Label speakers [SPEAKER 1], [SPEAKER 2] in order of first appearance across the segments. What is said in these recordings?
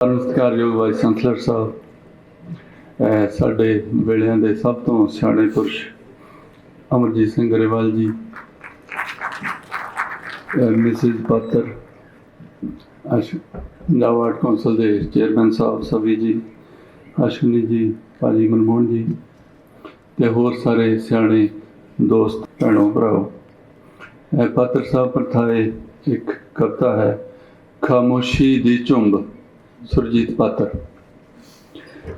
[SPEAKER 1] ਨਮਸਕਾਰਯੋਗ vice chancellor ਸਾਹਿਬ। ਅਹ ਸਾਡੇ ਵੇਲਿਆਂ ਦੇ ਸਭ ਤੋਂ ਸਿਆਣੇ ਪੁਰਸ਼ ਅਮਰਜੀਤ ਸਿੰਘ ਗਰੇਵਾਲ ਜੀ ਮਿਸਿਸ ਪਾਤਰ ਅਸ਼ ਪੰਜਾਬ ਕੌਂਸਲ ਦੇ ਚੇਅਰਮੈਨ ਸਾਹਿਬ ਸਭੀ ਜੀ, ਅਸ਼ਵਨੀ ਜੀ, ਭਾਜੀ ਮਨਮੋਹਨ ਜੀ ਤੇ ਹੋਰ ਸਾਰੇ ਸਿਆਣੇ ਦੋਸਤ, ਭੈਣੋ, ਭਰਾਓ। ਇਹ ਪਾਤਰ ਸਾਹਿਬ ਪ੍ਰਥਾਏ ਇੱਕ ਕਵਿਤਾ ਹੈ, ਖਾਮੋਸ਼ੀ ਦੀ ਝੁੰਬ। ਸੁਰਜੀਤ ਪਾਤਰ।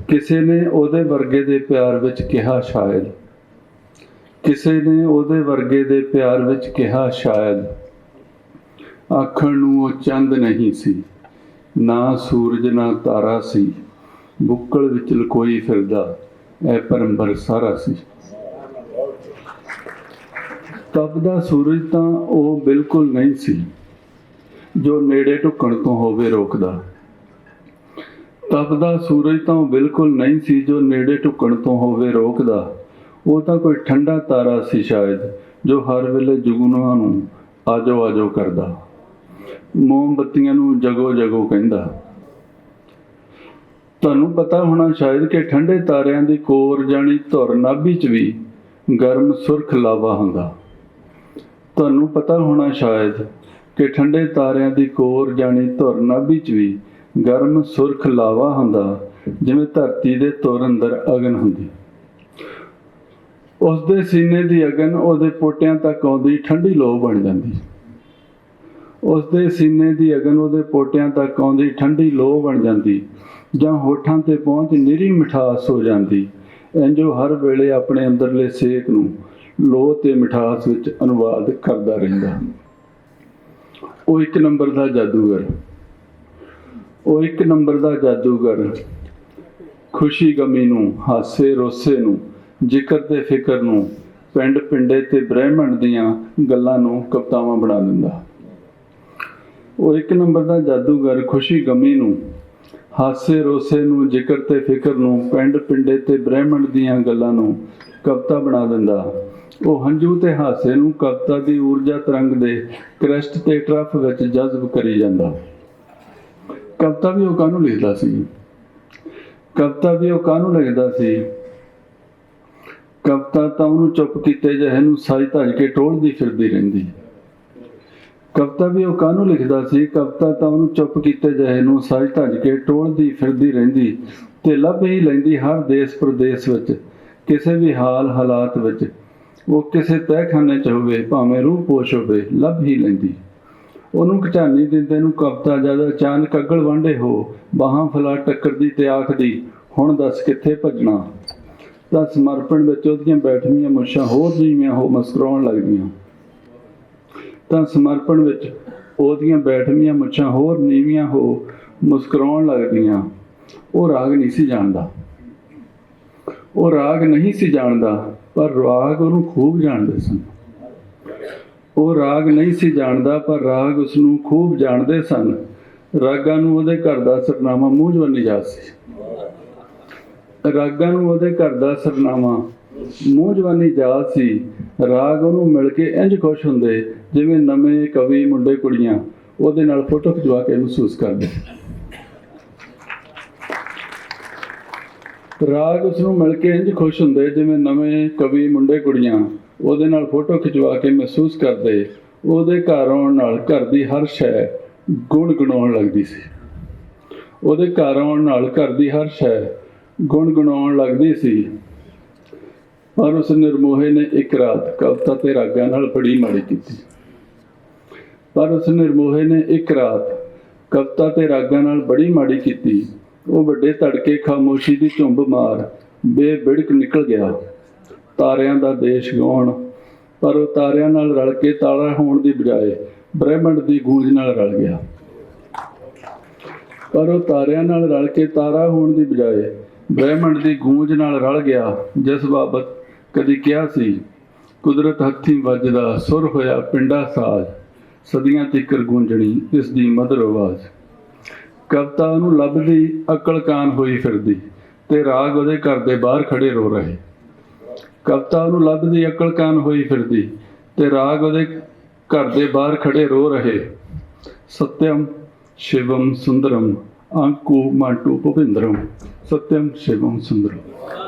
[SPEAKER 1] ਕਿਸੇ ਨੇ ਉਹਦੇ ਵਰਗੇ ਦੇ ਪਿਆਰ ਵਿੱਚ ਕਿਹਾ ਸ਼ਾਇਦ। ਕਿਸੇ ਨੇ ਉਹਦੇ ਵਰਗੇ ਦੇ ਪਿਆਰ ਵਿੱਚ ਕਿਹਾ ਸ਼ਾਇਦ। ਆਖਣ ਨੂੰ ਉਹ ਚੰਦ ਨਹੀਂ ਸੀ। ਨਾ ਸੂਰਜ, ਨਾ ਤਾਰਾ ਸੀ। ਬੁੱਕਲ ਵਿੱਚ ਲਕੋਈ ਫਿਰਦਾ। ਐ ਪਰੰਬਰ ਸਾਰਾ ਸੀ। ਤਪਦਾ ਸੂਰਜ ਤਾਂ ਉਹ ਬਿਲਕੁਲ ਨਹੀਂ ਸੀ, ਜੋ ਨੇੜੇ ਢੁਕਣ ਤੋਂ ਹੋਵੇ ਰੋਕਦਾ। ਤਪਦਾ ਸੂਰਜ ਤਾਂ ਬਿਲਕੁਲ ਨਹੀਂ ਸੀ ਜੋ ਨੇੜੇ ਢੁਕਣ ਤੋਂ ਹੋਵੇ ਰੋਕਦਾ। ਉਹ ਤਾਂ ਕੋਈ ਠੰਡਾ ਤਾਰਾ ਸੀ ਸ਼ਾਇਦ, ਜੋ ਹਰ ਵੇਲੇ ਜੁਗਨੂਆਂ ਨੂੰ ਆਜੋ ਆਜੋ ਕਰਦਾ। ਮੋਮਬੱਤੀਆਂ ਨੂੰ ਜਗੋ ਜਗੋ ਕਹਿੰਦਾ। ਤੁਹਾਨੂੰ ਪਤਾ ਹੋਣਾ ਸ਼ਾਇਦ ਕਿ ਠੰਡੇ ਤਾਰਿਆਂ ਦੀ ਕੋਰ ਜਾਣੀ ਧੁਰ ਨਾਭੀ ਚ ਵੀ ਗਰਮ ਸੁਰਖ ਲਾਵਾ ਹੁੰਦਾ। ਤੁਹਾਨੂੰ ਪਤਾ ਹੋਣਾ ਸ਼ਾਇਦ ਕਿ ਠੰਡੇ ਤਾਰਿਆਂ ਦੀ ਕੋਰ ਜਾਣੀ ਧੁਰ ਨਾਭੀ ਚ ਵੀ ਗਰਮ ਸੁਰਖ ਲਾਵਾ ਹੁੰਦਾ, ਜਿਵੇਂ ਧਰਤੀ ਦੇ ਤੁਰ ਅੰਦਰ ਅਗਨ ਹੁੰਦੀ। ਉਸ ਦੇ ਸੀਨੇ ਦੀ ਅਗਨ ਉਹਦੇ ਪੋਟਿਆਂ ਤੱਕ ਆਉਂਦੀ, ਠੰਡੀ ਲੋਹ ਬਣ ਜਾਂਦੀ। ਉਸ ਦੇ ਸੀਨੇ ਦੀ ਅਗਨ ਉਹਦੇ ਪੋਟਿਆਂ ਤੱਕ ਆਉਂਦੀ, ਠੰਡੀ ਲੋਹ ਬਣ ਜਾਂਦੀ, ਜਾਂ ਹੋਠਾਂ ਤੇ ਪਹੁੰਚ ਨਿਰੀ ਮਿਠਾਸ ਹੋ ਜਾਂਦੀ। ਇੰਜੋ ਹਰ ਵੇਲੇ ਆਪਣੇ ਅੰਦਰਲੇ ਸੇਕ ਨੂੰ ਲੋਹ ਤੇ ਮਿਠਾਸ ਵਿੱਚ ਅਨੁਵਾਦ ਕਰਦਾ ਰਹਿੰਦਾ। ਉਹ ਇੱਕ ਨੰਬਰ ਦਾ ਜਾਦੂਗਰ। ਉਹ ਇੱਕ ਨੰਬਰ ਦਾ ਜਾਦੂਗਰ। ਖੁਸ਼ੀ ਗਮੀ ਨੂੰ, ਹਾਸੇ ਰੋਸੇ ਨੂੰ, ਜ਼ਿਕਰ ਤੇ ਫਿਕਰ ਨੂੰ, ਪਿੰਡ ਪਿੰਡੇ ਤੇ ਬ੍ਰਹਿਮੰਡ ਦੀਆਂ ਗੱਲਾਂ ਨੂੰ ਕਵਤਾਵਾਂ ਬਣਾ ਦਿੰਦਾ। ਉਹ ਇੱਕ ਨੰਬਰ ਦਾ ਜਾਦੂਗਰ ਖੁਸ਼ੀ ਗਮੀ ਨੂੰ, ਹਾਸੇ ਰੋਸੇ ਨੂੰ, ਜ਼ਿਕਰ ਤੇ ਫਿਕਰ ਨੂੰ, ਪਿੰਡ ਪਿੰਡੇ ਤੇ ਬ੍ਰਹਿਮੰਡ ਦੀਆਂ ਗੱਲਾਂ ਨੂੰ ਕਵਤਾ ਬਣਾ ਦਿੰਦਾ। ਉਹ ਹੰਝੂ ਤੇ ਹਾਸੇ ਨੂੰ ਕਵਤਾ ਦੀ ਊਰਜਾ ਤਰੰਗ ਦੇ ਕ੍ਰਸਟ ਤੇ ਟਰਫ ਵਿੱਚ ਜਜ਼ਬ ਕਰੀ ਜਾਂਦਾ। ਕਵਿਤਾ ਵੀ ਉਹ ਕਾਹਨੂੰ ਲਿਖਦਾ ਸੀ? ਕਵਿਤਾ ਵੀ ਉਹ ਕਾਹਨੂੰ ਲਿਖਦਾ ਸੀ? ਕਵਿਤਾ ਤਾਂ ਉਹਨੂੰ ਚੁੱਪ ਕੀਤੇ ਜਿਹੇ ਨੂੰ ਸਾਈ ਧੱਜ ਕੇ ਟੋਲਦੀ ਫਿਰਦੀ ਰਹਿੰਦੀ। ਕਵਿਤਾ ਵੀ ਉਹ ਕਾਹਨੂੰ ਲਿਖਦਾ ਸੀ? ਕਵਿਤਾ ਤਾਂ ਉਹਨੂੰ ਚੁੱਪ ਕੀਤੇ ਜਿਹੇ ਨੂੰ ਸਾਈ ਧੱਜ ਕੇ ਟੋਲਦੀ ਫਿਰਦੀ ਰਹਿੰਦੀ ਤੇ ਲੱਭ ਹੀ ਲੈਂਦੀ ਹਰ ਦੇਸ਼ ਪ੍ਰਦੇਸ਼ ਵਿੱਚ, ਕਿਸੇ ਵੀ ਹਾਲ ਹਾਲਾਤ ਵਿੱਚ। ਉਹ ਕਿਸੇ ਤਹਿਖਾਨੇ ਚ ਹੋਵੇ, ਭਾਵੇਂ ਰੂਹ ਪੋਸ਼ ਹੋਵੇ, ਲੱਭ ਹੀ ਲੈਂਦੀ। ਉਹਨੂੰ ਕਚਾਨੀ ਦਿੰਦੇ ਨੂੰ ਕਵਤਾ ਜਦ ਅਚਾਨਕ ਅਗਲ ਵਾਂਡੇ ਹੋ, ਬਾਹਾਂ ਫਲਾ ਟੱਕਰਦੀ ਤੇ ਆਖਦੀ ਹੁਣ ਦੱਸ ਕਿੱਥੇ ਭੱਜਣਾ? ਤਾਂ ਸਮਰਪਣ ਵਿੱਚ ਉਹਦੀਆਂ ਬੈਠਵੀਆਂ ਮੁੱਛਾਂ ਹੋਰ ਜਿਹੀਆਂ ਹੋ ਮੁਸਕਰਾਉਣ ਲੱਗਦੀਆਂ ਤਾਂ ਸਮਰਪਣ ਵਿੱਚ ਉਹਦੀਆਂ ਬੈਠਵੀਆਂ ਮੁੱਛਾਂ ਹੋਰ ਨੀਵੀਆਂ ਹੋ ਮੁਸਕਰਾਉਣ ਲੱਗਦੀਆਂ ਉਹ ਰਾਗ ਨਹੀਂ ਸੀ ਜਾਣਦਾ। ਉਹ ਰਾਗ ਨਹੀਂ ਸੀ ਜਾਣਦਾ, ਪਰ ਰਾਗ ਉਹਨੂੰ ਖੂਬ ਜਾਣਦੇ ਸਨ। ਉਹ ਰਾਗ ਨਹੀਂ ਸੀ ਜਾਣਦਾ, ਪਰ ਰਾਗ ਉਸ ਨੂੰ ਖੂਬ ਜਾਣਦੇ ਸਨ। ਰਾਗਾਂ ਨੂੰ ਉਹਦੇ ਘਰ ਦਾ ਸਰਨਾਮਾ ਮੂੰਹ ਜਵਨੀ ਜਾ ਸੀ। ਰਾਗਾਂ ਨੂੰ ਉਹਦੇ ਘਰ ਦਾ ਸਰਨਾਮਾ ਮੂੰਹ ਜਵਾਨੀ ਜਾ ਸੀ। ਰਾਗ ਉਹਨੂੰ ਮਿਲ ਕੇ ਇੰਜ ਖੁਸ਼ ਹੁੰਦੇ, ਜਿਵੇਂ ਨਵੇਂ ਕਵੀ ਮੁੰਡੇ ਕੁੜੀਆਂ ਉਹਦੇ ਨਾਲ ਫੋਟੋ ਖਿਚਵਾ ਕੇ ਮਹਿਸੂਸ ਕਰਦੇ। ਰਾਗ ਉਸ ਨੂੰ ਮਿਲ ਕੇ ਇੰਜ ਖੁਸ਼ ਹੁੰਦੇ ਜਿਵੇਂ ਨਵੇਂ ਕਵੀ ਮੁੰਡੇ ਕੁੜੀਆਂ ਉਹਦੇ ਨਾਲ ਫੋਟੋ ਖਿਚਵਾ ਕੇ ਮਹਿਸੂਸ ਕਰਦੇ। ਉਹਦੇ ਘਰ ਆਉਣ ਨਾਲ ਘਰ ਦੀ ਹਰ ਸ਼ੈ ਗੁਣ ਗੁਣਾਉਣ ਲੱਗਦੀ ਸੀ। ਉਹਦੇ ਘਰ ਆਉਣ ਨਾਲ ਘਰ ਦੀ ਹਰ ਸ਼ੈ ਗੁਣ ਗੁਣਾਉਣ ਲੱਗਦੀ ਸੀ। ਪਰ ਉਸ ਨਿਰਮੋਹੇ ਨੇ ਇੱਕ ਰਾਤ ਕਵਿਤਾ ਤੇ ਰਾਗਾਂ ਨਾਲ ਬੜੀ ਮਾੜੀ ਕੀਤੀ। ਪਰ ਉਸ ਨਿਰਮੋਹੇ ਨੇ ਇੱਕ ਰਾਤ ਕਵਿਤਾ ਤੇ ਰਾਗਾਂ ਨਾਲ ਬੜੀ ਮਾੜੀ ਕੀਤੀ। ਉਹ ਵੱਡੇ ਧੜਕੇ ਖਾਮੋਸ਼ੀ ਦੀ ਝੁੰਬ ਮਾਰ ਬੇਬਿੜਕ ਨਿਕਲ ਗਿਆ। ਤਾਰਿਆਂ ਦਾ ਦੇਸ਼ ਗਾਉਣ, ਪਰ ਉਹ ਤਾਰਿਆਂ ਨਾਲ ਰਲ ਕੇ ਤਾਰਾ ਹੋਣ ਦੀ ਬਜਾਏ ਬ੍ਰਹਿਮੰਡ ਦੀ ਗੂੰਜ ਨਾਲ ਰਲ ਗਿਆ। ਪਰ ਉਹ ਤਾਰਿਆਂ ਨਾਲ ਰਲ ਕੇ ਤਾਰਾ ਹੋਣ ਦੀ ਬਜਾਏ ਬ੍ਰਹਿਮੰਡ ਦੀ ਗੂੰਜ ਨਾਲ ਰਲ ਗਿਆ, ਜਿਸ ਬਾਬਤ ਕਦੀ ਕਿਹਾ ਸੀ, ਕੁਦਰਤ ਹੱਥੀਂ ਵੱਜਦਾ ਸੁਰ ਹੋਇਆ ਪਿੰਡਾ ਸਾਜ਼, ਸਦੀਆਂ ਤੀਕਰ ਗੂੰਜਣੀ ਇਸ ਦੀ ਮਧੁਰ ਆਵਾਜ਼। ਕਵਿਤਾ ਉਹਨੂੰ ਲੱਭਦੀ, ਅਕਲ ਕਾਨ ਹੋਈ ਫਿਰਦੀ ਤੇ ਰਾਗ ਉਹਦੇ ਘਰ ਦੇ ਬਾਹਰ ਖੜੇ ਰੋ ਰਹੇ। ਕਵਿਤਾ ਉਹਨੂੰ ਲੱਭਦੀ, ਅਕਲ ਕਾਨ ਹੋਈ ਫਿਰਦੀ ਤੇ ਰਾਗ ਉਹਦੇ ਘਰ ਦੇ ਬਾਹਰ ਖੜੇ ਰੋ ਰਹੇ। ਸਤਿਅਮ ਸ਼ਿਵਮ ਸੁੰਦਰਮ ਅੰਕੂ ਮੰਟੂ ਭੁਪਿੰਦਰਮ ਸਤਿਅਮ ਸ਼ਿਵਮ ਸੁੰਦਰਮ